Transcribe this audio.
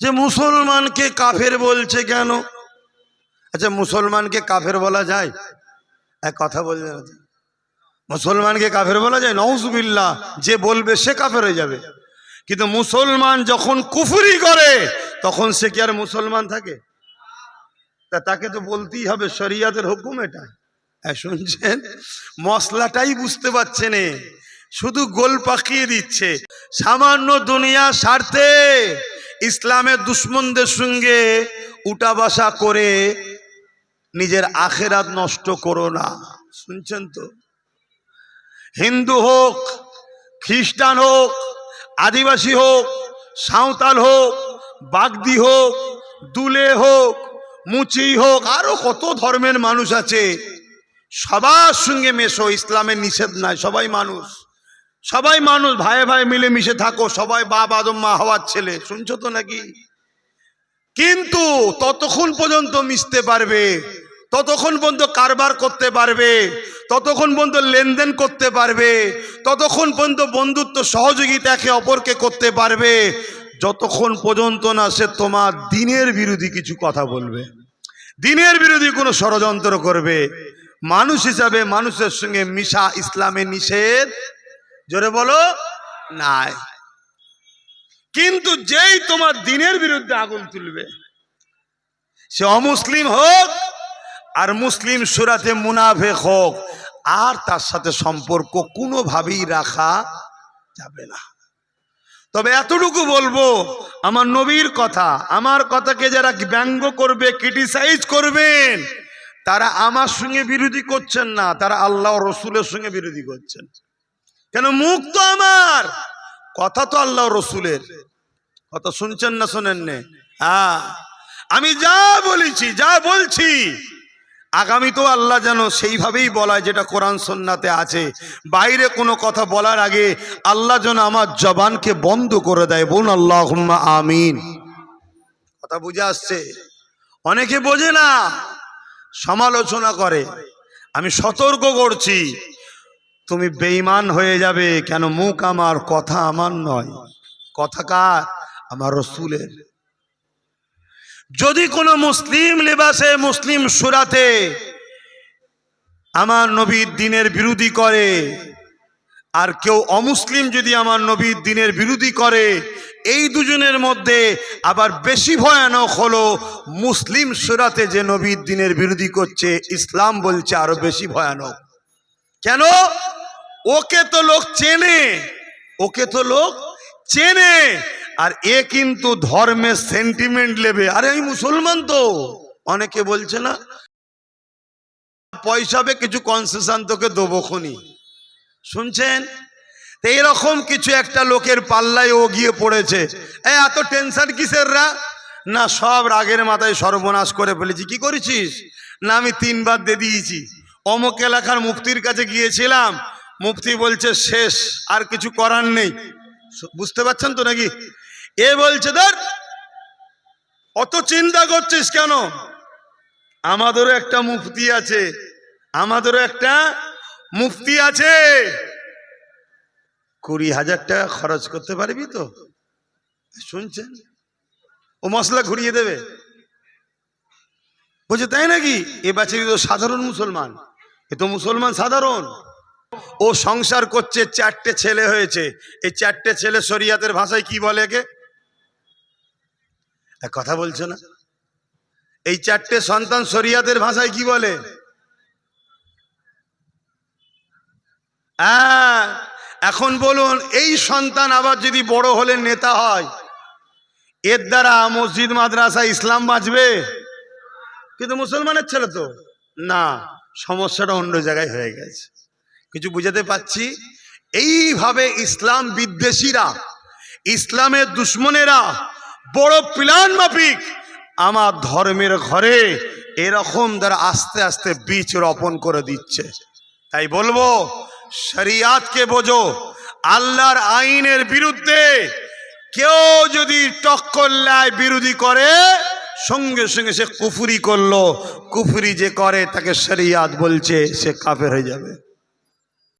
যে মুসলমানকে কাফের বলছে কেন? আচ্ছা মুসলমানকে কাফের বলা যায়? এক কথা বলবে না মুসলমানকে কাফের বলা যায়? নওজুবিল্লাহ যে বলবে সে কাফের হয়ে যাবে। কিন্তু মুসলমান যখন কুফুরি করে, তখন সে কি আর মুসলমান থাকে? তা তাকে তো বলতেই হবে, শরিয়াতের হুকুম এটা। শুনছেন? মশলাটাই বুঝতে পারছেন এ। শুধু গোল পাকিয়ে দিচ্ছে। সামান্য দুনিয়া স্বার্থে ইসলামের দুশ্মনদের সঙ্গে উঠা বসা করে নিজের আখেরাত নষ্ট করো না। শুনছেন তো? হিন্দু হোক, খ্রিস্টান হোক, আদিবাসী হোক, সাঁওতাল হোক, বাগদি হোক, দুলে হোক, মুচি হোক, আরও কত ধর্মের মানুষ আছে। সবার সঙ্গে মেশো, ইসলামের নিষেধ নাই, সবাই মানুষ। সবাই মানুষ, ভাই ভাই মিলে মিশে থাকো, সবাই বাপ, আদম হওয়ার ছেলে। শুনছো তো নাকি? কিন্তু ততক্ষণ পর্যন্ত মিশতে পারবে, ততক্ষণ পর্যন্ত কারবার করতে পারবে, ততক্ষণ পর্যন্ত লেনদেন করতে পারবে, ততক্ষণ পর্যন্ত বন্ধুত্ব, সহযোগিতা একে অপরকে করতে পারবে, যতক্ষণ পর্যন্ত না সে তোমার দিনের বিরোধী কিছু কথা বলবে। দিনের বিরোধী কোনো ষড়যন্ত্র করবে। মানুষ হিসাবে মানুষের সঙ্গে মিশা, ইসলামের নিষেধ জোরে বলো, নাই। কিন্তু যেই তোমার দিনের বিরুদ্ধে আগুন তুলবে, সে অমুসলিম হোক আর মুসলিম সুরাতে মুনাফেক হোক, আর তার সাথে সম্পর্ক কোনোভাবেই রাখা যাবে না। তবে এতটুকু বলব, আমার নবীর কথা, আমার কথাকে যারা ব্যঙ্গ করবে ক্রিটিসাইজ করবেন, তারা আমার সঙ্গে বিরোধী করছেন না, তারা আল্লাহ রসুলের সঙ্গে বিরোধী করছেন। কেন মুখ তো আমার? কথা তো আল্লাহ রসুলের। কথা শুনছেন না শোনেন নে? হ্যাঁ। আমি যা বলেছি, যা বলছি, আগামী তো আল্লাহ যেন সেইভাবেই বলায় যেটা কোরআন সন্নাতে আছে। বাইরে কোনো কথা বলার আগে আল্লাহ যেন আমার জবানকে বন্ধ করে দেয়। বোন আল্লাহ আমিন। কথা বুঝে আসছে? অনেকে বোঝে না, সমালোচনা করে। আমি সতর্ক করছি। তুমি বেঈমান হয়ে যাবে, কেন মুখ আমার কথা আমার নয়। কথা কার? আমার রসুলের। যদি কোনো মুসলিম লেবাসে মুসলিম সুরাতে আমার নবীর দিনের বিরোধী করে, আর কেউ অমুসলিম যদি আমার নবীর দিনের বিরোধী করে, এই দুজনের মধ্যে আবার বেশি ভয়ানক হলো মুসলিম সুরাতে যে নবীর দিনের বিরোধী করছে, ইসলাম বলছে আরও বেশি ভয়ানক। কেন? ওকে তো লোক চেনে। ওকে তো লোক চেনে। আর এ কিন্তু ধর্মের সেন্টিমেন্ট নেবে। আরে আমি মুসলমান তো। অনেকে বলছে না পয়সাবে কিছু কনসেশন তোকে দেবো খনি। শুনছেন? এইরকম কিছু একটা লোকের পাল্লায় ও গিয়ে পড়েছে। এ, এত টেনশন কিসের রা? না, সব রাগের মাথায় সর্বনাশ করে ফেলেছি। কি করেছিস? না, আমি তিনবার দিয়ে দিয়েছি। অমুক এলাকার মুফতির কাছে গিয়েছিলাম। মুফতি বলছে, শেষ, আর কিছু করার নেই। বুঝতে পারছেন তো নাকি? এ বলছে, ধর, অত চিন্তা করছিস কেন? আমাদেরও একটা মুফতি আছে, আমাদেরও একটা মুফতি আছে। কুড়ি হাজার টাকা খরচ করতে পারবি তো? শুনছেন? ও মশলা ঘুরিয়ে দেবে। বলছে, তাই নাকি? এ বাচ্চাটি তো সাধারণ মুসলমান। এ তো মুসলমান সাধারণ। ও সংসার করছে, চারটে ছেলে হয়েছে। এই চারটে ছেলে শরিয়াতের ভাষায় কি বলে এক? কথা বলছে না? এই চারটে সন্তান শরিয়াতের ভাষায় কি বলে? হ্যাঁ এখন বলুন, এই সন্তান আবার যদি বড় হলে নেতা হয়, এর দ্বারা মসজিদ, মাদ্রাসা, ইসলাম বাঁচবে? কিন্তু মুসলমানের ছেলে তো? না। সমস্যাটা অন্য জায়গায় হয়ে গেছে। কিছু বুঝাতে পাচ্ছি এইভাবে ইসলাম বিদ্বেষীরা, ইসলামের দুশ্মনেরা, বড় প্ল্যান মাফিক, আমার ধর্মের ঘরে এরকম দ্বারা আস্তে আস্তে বীজ রোপণ করে দিচ্ছে। তাই বলব, শরিয়াতকে বোঝো, আল্লাহর আইনের বিরুদ্ধে কেউ যদি টক্কর লাই বিরোধী করে সঙ্গে সঙ্গে সে কুফুরি করল। কুফুরি যে করে, তাকে শরিয়াত বলছে, সে কাফের হয়ে যাবে।